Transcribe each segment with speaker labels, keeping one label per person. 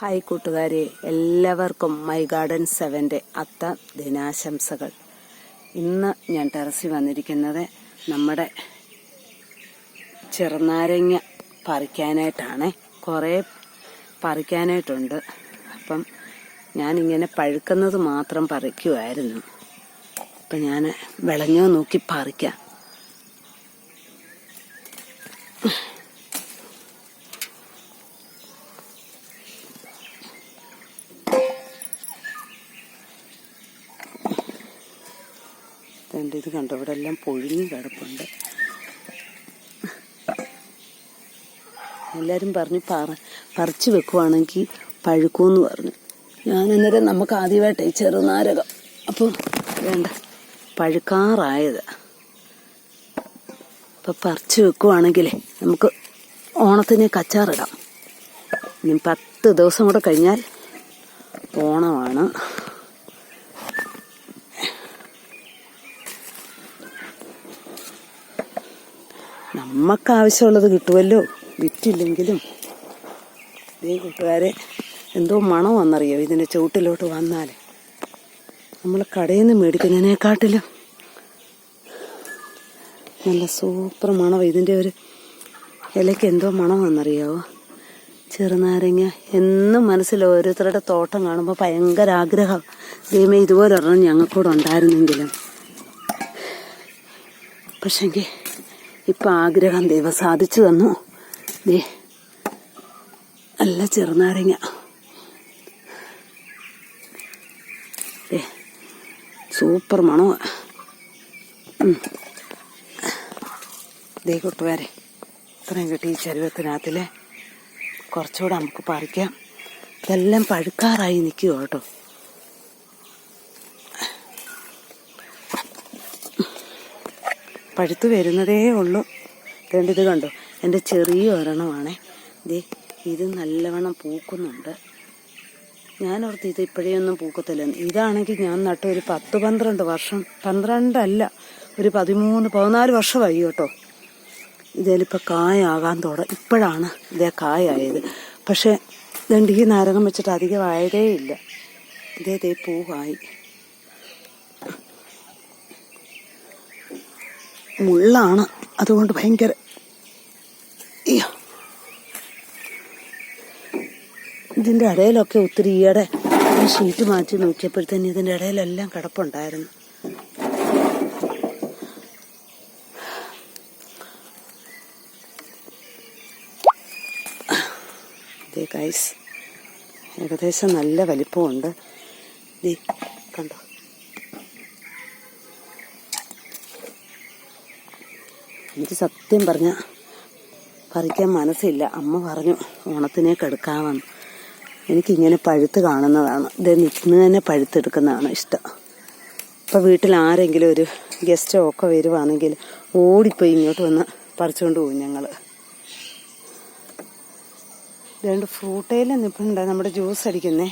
Speaker 1: Hi കൂട്ടുകാരെ എല്ലാവർക്കും my garden സെവന്റെ അത്ത ദിനാശംസകൾ. ഇന്ന് ഞാൻ ടെറസിൽ വന്നിരിക്കുന്നത് നമ്മുടെ ചെറുനാരങ്ങ പറിക്കാനായിട്ടാണ്. കുറേ പറിക്കാനായിട്ടുണ്ട്. അപ്പം ഞാനിങ്ങനെ പഴുക്കുന്നത് മാത്രം പറിക്കുമായിരുന്നു അപ്പം ഞാൻ വിളഞ്ഞോ നോക്കി പറിക്കാം. അതുകൊണ്ട് ഇത് കണ്ടോ? ഇവിടെ എല്ലാം പൊഴിഞ്ഞ് കിടപ്പുണ്ട്. എല്ലാവരും പറഞ്ഞു പറ പറിച്ചു വെക്കുവാണെങ്കിൽ പഴുക്കുമെന്ന് പറഞ്ഞു. ഞാൻ അന്നേരം നമുക്ക് ആദ്യമായിട്ട് ചെറുനാരകം. അപ്പോൾ വേണ്ട പഴുക്കാറായത്. അപ്പോൾ പറിച്ചു വെക്കുവാണെങ്കിലേ നമുക്ക് ഓണത്തിന് കച്ചാറിടാം. ഇനി പത്ത് ദിവസം കൂടെ കഴിഞ്ഞാൽ ഓണമാണ്. നമുക്ക് ആവശ്യമുള്ളത് കിട്ടുമല്ലോ വിറ്റില്ലെങ്കിലും ഈ കൂട്ടുകാരെ എന്തോ മണം വന്നറിയോ ഇതിന്റെ ചുവട്ടിലോട്ട് വന്നാൽ നമ്മൾ കടയിൽ നിന്ന് മേടിക്കുന്നതിനെക്കാട്ടിലും നല്ല സൂപ്പർ മണം ഇതിന്റെ ഒരു ഇലയ്ക്ക് എന്തോ മണം വന്നറിയാവോ? ചെറുനാരങ്ങ എന്നും മനസ്സിൽ ഓരോരുത്തരുടെ തോട്ടം കാണുമ്പോൾ ഭയങ്കര ആഗ്രഹം. ദൈവമേ ഇതുപോലെ ഒരെണ്ണം ഞങ്ങൾക്കൂടെ ഉണ്ടായിരുന്നെങ്കിലും. പക്ഷെങ്കിൽ ഇപ്പം ആഗ്രഹം ദൈവം സാധിച്ചു തന്നു. ദേ നല്ല ചെറുനാരങ്ങ. സൂപ്പർ മണോ. ദേ കൂട്ടുകാരെ ഇത്രയും കിട്ടി ഈ ചരുവത്തിനകത്തിലെ. കുറച്ചുകൂടെ നമുക്ക് പറിക്കാം. ഇതെല്ലാം പഴുക്കാറായി നിൽക്കുക കേട്ടോ. പഴുത്ത് വരുന്നതേ ഉള്ളൂ. ഇത് കണ്ടോ? എന്റെ ചെറിയ ഒരെണ്ണമാണേ. ദേ ഇത് നല്ലവണ്ണം പൂക്കുന്നുണ്ട്. ഞാൻ ഞാനോർത്ത് ഇത് ഇപ്പോഴേ ഒന്നും പൂക്കത്തില്ല ഇതാണെങ്കിൽ ഞാൻ നട്ട് ഒരു പത്ത് പന്ത്രണ്ട് വർഷം പന്ത്രണ്ടല്ല ഒരു പതിമൂന്ന് പതിനാല് വർഷമായി കേട്ടോ. ഇതിലിപ്പോൾ കായാകാൻ തുട ഇപ്പോഴാണ് ഇതേ കായായത്. പക്ഷേ ഈ നാരകം വെച്ചിട്ട് അധികം ആയതേ ഇല്ല ഇതേ ദേ പൂവായി. മുള്ളാണ്. അതുകൊണ്ട് ഭയങ്കര ഇതിന്റെ ഇടയിലൊക്കെ ഒത്തിരി ഈയിടെ ഷീറ്റ് മാറ്റി നോക്കിയപ്പോഴത്തേന് ഇതിന്റെ ഇടയിലെല്ലാം കിടപ്പുണ്ടായിരുന്നു. ഏകദേശം നല്ല വലിപ്പമുണ്ട്. കണ്ടോ? എനിക്ക് സത്യം പറഞ്ഞ പറിക്കാൻ മനസ്സില്ല. അമ്മ പറഞ്ഞു ഓണത്തിനെ കെടുക്കാമെന്ന്. എനിക്കിങ്ങനെ പഴുത്ത് കാണുന്നതാണ്. ഇത് നിൽക്കുന്ന തന്നെ പഴുത്തെടുക്കുന്നതാണ് ഇഷ്ടം. ഇപ്പം വീട്ടിൽ ആരെങ്കിലും ഒരു ഗസ്റ്റോ ഒക്കെ വരുവാണെങ്കിൽ ഓടിപ്പോയി ഇങ്ങോട്ട് വന്ന് പറിച്ചുകൊണ്ട് പോകും ഞങ്ങൾ രണ്ട് ഫ്രൂട്ടയിൽ നിൽപ്പുണ്ട് നമ്മുടെ ജ്യൂസ് അടിക്കുന്നേ?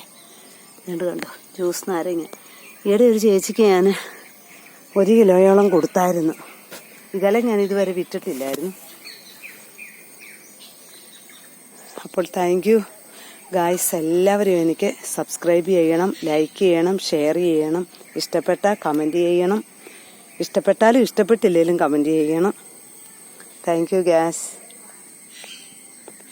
Speaker 1: രണ്ട് കണ്ടോ? ജ്യൂസ് നാരങ്ങ. ഈയിടെ ഒരു ചേച്ചിക്ക് ഞാൻ ഒരു കിലോയോളം കൊടുത്തായിരുന്നു. ഇതെല്ലാം ഞാൻ ഇതുവരെ വിറ്റിട്ടില്ലായിരുന്നു അപ്പോൾ താങ്ക് യു ഗായ്സ് എല്ലാവരും എനിക്ക് സബ്സ്ക്രൈബ് ചെയ്യണം ലൈക്ക് ചെയ്യണം ഷെയർ ചെയ്യണം. ഇഷ്ടപ്പെട്ട കമന്റ് ചെയ്യണം. ഇഷ്ടപ്പെട്ടാലും ഇഷ്ടപ്പെട്ടില്ലെങ്കിലും കമന്റ് ചെയ്യണം. Thank you guys